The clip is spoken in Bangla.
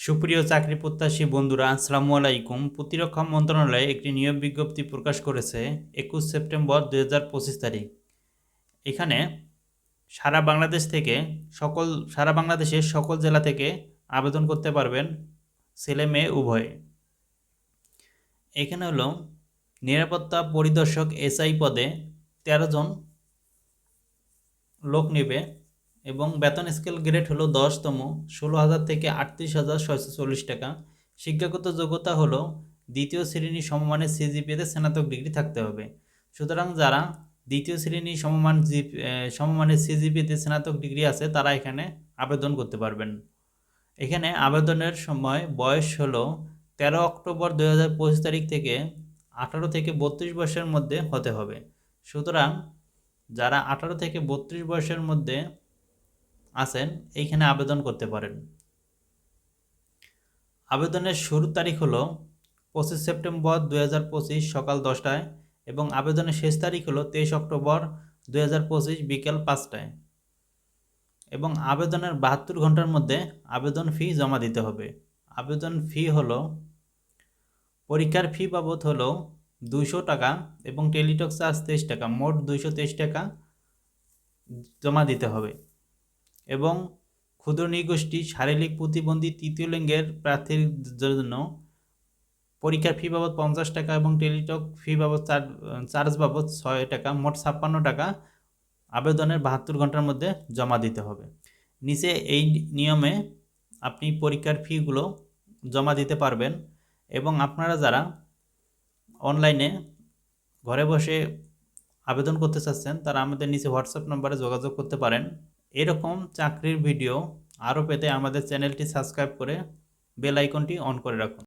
সুপ্রিয় চাকরি প্রত্যাশী বন্ধুরা, আসসালামু আলাইকুম। প্রতিরক্ষা মন্ত্রণালয় একটি নিয়োগ বিজ্ঞপ্তি প্রকাশ করেছে একুশ সেপ্টেম্বর দু হাজার পঁচিশ তারিখ। এখানে সারা বাংলাদেশ থেকে সকল, সারা বাংলাদেশের সকল জেলা থেকে আবেদন করতে পারবেন ছেলে মেয়ে উভয়ে। এখানে হলো নিরাপত্তা পরিদর্শক এসআই পদে তেরো জন লোক নেবে। এবং বেতন স্কেল গ্রেড হলো দশতম ষোলো হাজার থেকে আটত্রিশ হাজার ছয়শো চল্লিশ টাকা। শিক্ষাগত যোগ্যতা হলো দ্বিতীয় শ্রেণি সমমানের সিজিপিএতে স্নাতক ডিগ্রি থাকতে হবে। সুতরাং যারা দ্বিতীয় শ্রেণি সমমান জি সমমানের সিজিপিএতে স্নাতক ডিগ্রি আছে, তারা এখানে আবেদন করতে পারবেন। এখানে আবেদনের সময় বয়স হলো তেরো অক্টোবর দু হাজার পঁচিশ তারিখ থেকে আঠারো থেকে বত্রিশ বয়সের মধ্যে হতে হবে। সুতরাং যারা আঠারো থেকে বত্রিশ বয়সের মধ্যে আছেন, এইখানে আবেদন করতে পারেন। আবেদনের শুরুর তারিখ হলো পঁচিশ সেপ্টেম্বর দু পঁচিশ সকাল দশটায় এবং আবেদনের শেষ তারিখ হলো তেইশ অক্টোবর দু হাজার পঁচিশ বিকেল পাঁচটায়। এবং আবেদনের বাহাত্তর ঘণ্টার মধ্যে আবেদন ফি জমা দিতে হবে। আবেদন ফি হলো, পরীক্ষার ফি বাবদ হলো দুইশো টাকা এবং টেলিটক চার্জ তেইশ টাকা, মোট দুইশো তেইশ টাকা জমা দিতে হবে। এবং ক্ষুদ্র নৃগোষ্ঠী, শারীরিক প্রতিবন্ধী তৃতীয় লিঙ্গের প্রার্থীর জন্য পরীক্ষার ফি বাবদ পঞ্চাশ টাকা এবং টেলিটক ফি বাবদ চার্জ বাবদ ছয় টাকা, মোট ছাপ্পান্ন টাকা আবেদনের বাহাত্তর ঘণ্টার মধ্যে জমা দিতে হবে। নিচে এই নিয়মে আপনি পরীক্ষার ফিগুলো জমা দিতে পারবেন এবং আপনারা যারা অনলাইনে ঘরে বসে আবেদন করতে চাচ্ছেন, তারা আমাদের নিচে হোয়াটসঅ্যাপ নম্বরে যোগাযোগ করতে পারেন। এরকম চাকরির ভিডিও আরও পেতে আমাদের চ্যানেলটি সাবস্ক্রাইব করে বেল আইকনটি অন করে রাখুন।